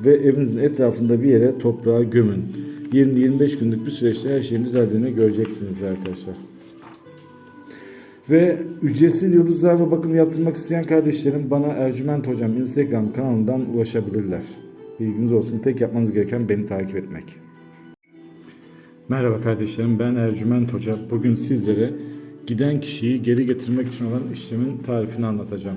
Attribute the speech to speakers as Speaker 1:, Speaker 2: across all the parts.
Speaker 1: ve evinizin etrafında bir yere toprağa gömün. 20-25 günlük bir süreçte her şeyin düzeldiğini göreceksiniz arkadaşlar. Ve ücretsiz yıldızlarla bakım yaptırmak isteyen kardeşlerim bana Ercüment Hocam Instagram kanalından ulaşabilirler. Bilginiz olsun tek yapmanız gereken beni takip etmek. Merhaba kardeşlerim ben Ercüment Hoca. Bugün sizlere giden kişiyi geri getirmek için olan işlemin tarifini anlatacağım.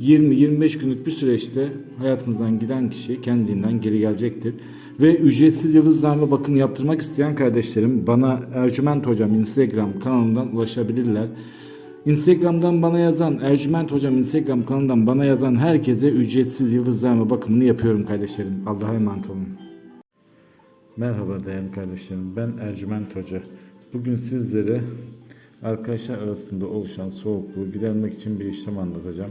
Speaker 1: 20-25 günlük bir süreçte hayatınızdan giden kişi kendiliğinden geri gelecektir. Ve ücretsiz yıldızlarla bakım yaptırmak isteyen kardeşlerim bana Ercüment Hocam Instagram kanalından ulaşabilirler. Instagram'dan bana yazan, Ercüment Hocam Instagram kanalından bana yazan herkese ücretsiz yıldızlarla bakımını yapıyorum kardeşlerim. Allah'a emanet olun. Merhaba değerli kardeşlerim. Ben Ercüment Hoca. Bugün sizlere arkadaşlar arasında oluşan soğukluğu gidermek için bir işlem anlatacağım.